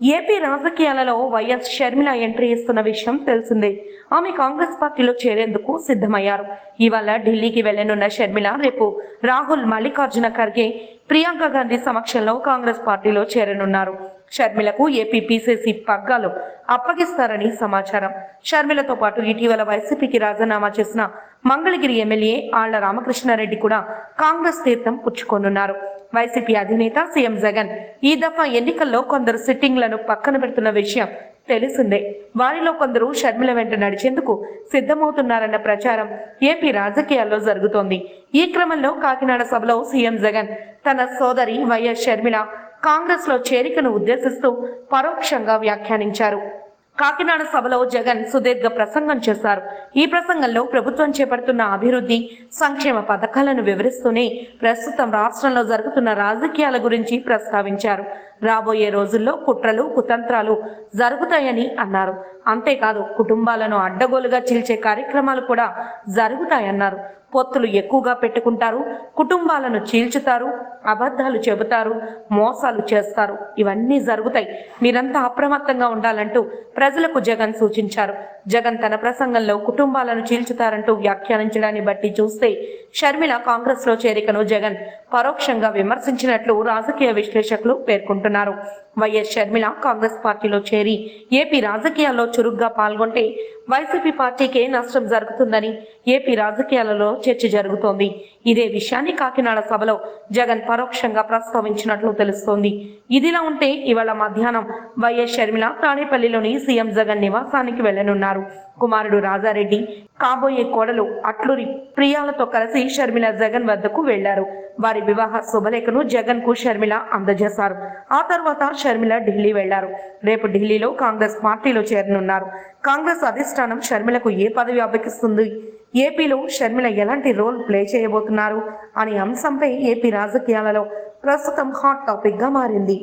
AP రాజకీయాలలో YS Sharmila entry ఇస్తున్న విషయం తెలిసిందే. ఆమె కాంగ్రెస్ పార్టీలో చేరేందుకు సిద్ధమయ్యారు. ఇవాళ ఢిల్లీకి వెళ్ళనున్న షర్మిల రేపు రాహుల్ మల్లికార్జున ఖర్గే ప్రియాంక గాంధీ సమక్షంలో కాంగ్రెస్ పార్టీలో చేరనున్నారు. షర్మిలకు ఏపీ పీసీసీ పగ్గాలు అప్పగిస్తారని సమాచారం. షర్మిలతో పాటు ఇటీవల వైసీపీకి రాజీనామా చేసిన మంగళగిరి ఎమ్మెల్యే ఆళ్ళ రామకృష్ణారెడ్డి కూడా కాంగ్రెస్ తీర్థం పుచ్చుకోనున్నారు. వైసీపీ అధినేత సీఎం జగన్. ఈ దఫా ఎన్నికల్లో కొందరు సిట్టింగ్లను పక్కన పెడుతున్న విషయం తెలిసిందే. వారిలో కొందరు షర్మిల వెంట నడిచేందుకు సిద్ధమవుతున్నారన్న ప్రచారం ఏపీ రాజకీయాల్లో జరుగుతోంది. ఈ క్రమంలో కాకినాడ సభలో సీఎం జగన్ తన సోదరి వైఎస్ షర్మిల కాంగ్రెస్లో చేరికను ఉద్దేశిస్తూ పరోక్షంగా వ్యాఖ్యానించారు. కాకినాడ సభలో జగన్ సుదీర్ఘ ప్రసంగం చేశారు. ఈ ప్రసంగంలో ప్రభుత్వం చేపడుతున్న అభివృద్ధి సంక్షేమ పథకాలను వివరిస్తూనే ప్రస్తుతం రాష్ట్రంలో జరుగుతున్న రాజకీయాల గురించి ప్రస్తావించారు. రాబోయే రోజుల్లో కుట్రలు కుతంత్రాలు జరుగుతాయని అన్నారు. అంతేకాదు కుటుంబాలను అడ్డగోలుగా చీల్చే కార్యక్రమాలు కూడా జరుగుతాయన్నారు. పొత్తులు ఎక్కువగా పెట్టుకుంటారు కుటుంబాలను చీల్చుతారు అబద్ధాలు చెబుతారు మోసాలు చేస్తారు. ఇవన్నీ జరుగుతాయి. మీరంతా అప్రమత్తంగా ఉండాలంటూ ప్రజలకు జగన్ సూచించారు. జగన్ తన ప్రసంగంలో కుటుంబాలను చీల్చుతారంటూ వ్యాఖ్యానించడాన్ని బట్టి చూస్తే షర్మిల కాంగ్రెస్లో చేరికను జగన్ పరోక్షంగా విమర్శించినట్లు రాజకీయ విశ్లేషకులు పేర్కొంటున్నారు. అంటున్నారు వైఎస్ షర్మిల కాంగ్రెస్ పార్టీలో చేరి ఏపీ రాజకీయాల్లో చురుగ్గా పాల్గొంటే వైసీపీ పార్టీకే నష్టం జరుగుతుందని ఏపీ రాజకీయాలలో చర్చ జరుగుతోంది. ఇదే విషయాన్ని కాకినాడ సభలో జగన్ పరోక్షంగా ప్రస్తావించినట్లు తెలుస్తోంది. ఇదిలా ఉంటే ఇవాళ మధ్యాహ్నం వైఎస్ షర్మిల తాడేపల్లిలోని సీఎం జగన్ నివాసానికి వెళ్ళనున్నారు. కుమారుడు రాజారెడ్డి కాబోయే కోడలు అట్లూరి ప్రియాలతో కలిసి షర్మిల జగన్ వద్దకు వెళ్ళారు. వారి వివాహ శుభలేఖను జగన్కు షర్మిల అందజేశారు. ఆ తర్వాత షర్మిల ఢిల్లీ వెళ్ళారు. రేపు ఢిల్లీలో కాంగ్రెస్ పార్టీలో చేరనున్నారు. కాంగ్రెస్ అధిష్టానం షర్మిలకు ఏ పదవి అప్పగిస్తుంది? ఏపీలో షర్మిల ఎలాంటి రోల్ ప్లే చేయబోతున్నారు? అనే అంశంపై ఏపీ రాజకీయాలలో ప్రస్తుతం హాట్ టాపిక్గా మారింది.